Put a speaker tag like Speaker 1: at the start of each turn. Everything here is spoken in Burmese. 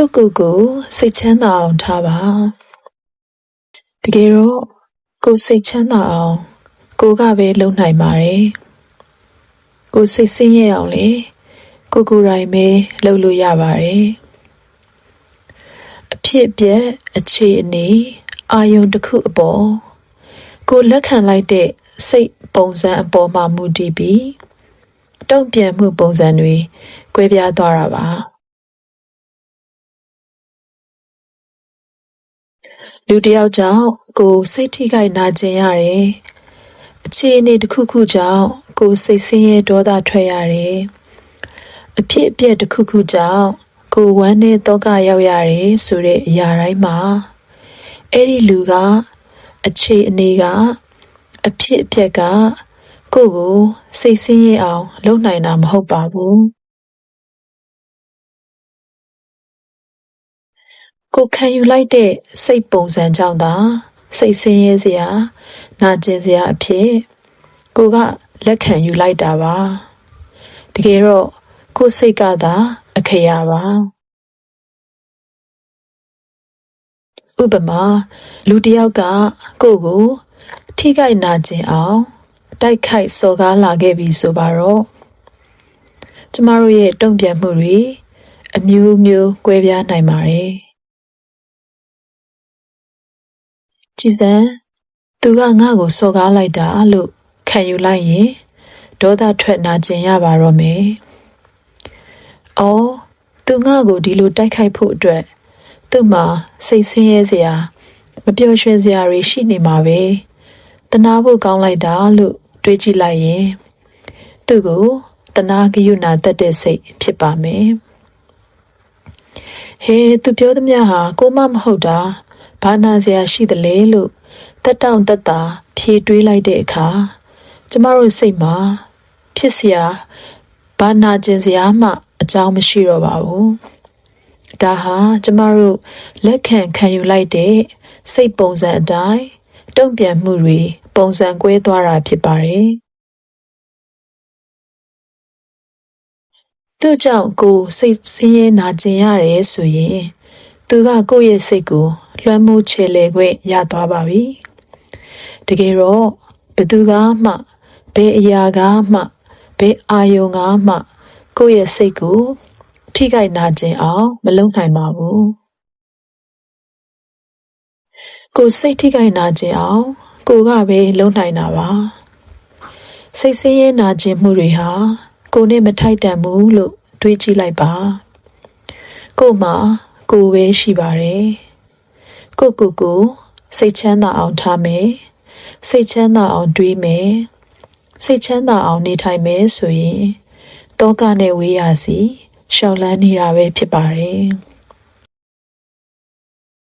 Speaker 1: ကိုကိုကိုစိတ်ချမ်းသာအောင်ထားပါတကယ်တော့ကိုစိတ်ချမ်းသာအောင်ကိုကပဲလုပ်နိုင်ပါတယ်ကိုစိတ်ဆင်းရဲအောင်လေကိုကိုယ်တိုင်ပဲလုပ်လို့ရပါတယ်အဖြစ်အပျက်အခြေအနေအာယုံတစ်ခုအပေါ်ကိုလက်ခံလိုက်တဲ့စိတ်ပုံစံအပေါ်မှာမူတည်ပြီးတုံ့ပြန်မှုပုံစံတွေကွဲပြားသွားတာပါ လူတစ်ယောက်ကြောင့် ကိုစိတ်ထိခိုက်နာကျင်ရတယ် အခြေအနေတစ်ခုခုကြောင့် ကိုစိတ်ဆင်းရဲဒေါသထွက်ရတယ် အဖြစ်အပျက်တစ်ခုခုကြောင့် ကိုဝမ်းနဲ့တောကရောက်ရတယ်ဆိုတဲ့အရာတိုင်းမှာ အဲ့ဒီလူက အခြေအနေက အဖြစ်အပျက်က ကိုယ့်ကို စိတ်ဆင်းရဲအောင်လုပ်နိုင်တာမဟုတ်ပါဘူး ကိုခံယူလိုက်တဲ့ စိတ်ပုံစံကြောင့်သာ စိတ်ဆင်းရဲစရာ နာကျင်စရာအဖြစ် ကိုကလက်ခံယူလိုက်တာပါ တကယ်တော့ ကိုစိတ်ကသာ အခရာပါ ဥပမာ လူတစ်ယောက်က ကိုယ့်ကို ထိခိုက်နာကျင်အောင် တိုက်ခိုက်စော်ကားလာခဲ့ပြီဆိုပါတော့ ကျမတို့ရဲ့ တုံ့ပြန်မှုတွေ အမျိုးမျိုး ကွဲပြားနိုင်ပါတယ် ကြည်စံသူကငါ့ကိုစော်ကားလိုက်တာလို့ခံယူလိုက်ရင်ဒေါသထွက်နာကျင်ရပါတော့မယ်။အော်သူငါ့ကိုဒီလိုတိုက်ခိုက်ဖို့အတွက်သူ့မှာစိတ်ဆင်းရဲစရာမပျော်ရွှင်စရာတွေရှိနေမှာပဲ။တနာဖို့ကောင်းလိုက်တာလို့တွေးကြည့်လိုက်ရင်သူ့ကိုတနာကယုဏတတ်တဲ့စိတ်ဖြစ်ပါမယ်။ဟေးသူပြောသမျှဟာကိုမမဟုတ်တာ ဘာနာစရာရှိသလဲလို့တက်တောင့်တက်တာဖြေတွေးလိုက်တဲ့အခါကျမတို့စိတ်မှာဖြစ်စရာဘာနာကျင်စရာမှ အကြောင်းမရှိတော့ပါဘူးဒါဟာကျမတို့လက်ခံခံယူလိုက်တဲ့စိတ်ပုံစံအတိုင်းတုံ့ပြန်မှုတွေပုံစံကွဲသွားတာဖြစ်ပါတယ်သူ့ကြောင့်ကိုစိတ်ဆင်းရဲနာကျင်ရတယ်ဆိုရင် သူကကိုယ့်ရဲ့စိတ်ကိုလွှမ်းမိုးချေလေခွင့်ရသွားပါပြီတကယ်တော့ဘသူကမှဘယ်အရာကမှဘယ်အာယုံကမှ ကိုယ့်ရဲ့စိတ်ကို ထိခိုက်နာကျင်အောင်မလုပ်နိုင်ပါဘူးကိုစိတ်ထိခိုက်နာကျင်အောင် ကိုကပဲလုပ်နိုင်တာပါစိတ်ဆင်းရဲနာကျင်မှုတွေဟာကိုနဲ့မထိုက်တန်ဘူးလို့တွေးကြည့်လိုက်ပါကို့မှာ ကိုပဲရှိပါတယ်ကိုကိုကိုစိတ်ချမ်းသာအောင်ထားမယ်စိတ်ချမ်းသာအောင်တွေးမယ်စိတ်ချမ်းသာအောင်နေထိုင်မယ်ဆိုရင်တောကနဲ့ဝေးရစီရှောက်လန်းနေတာပဲဖြစ်ပါတယ်။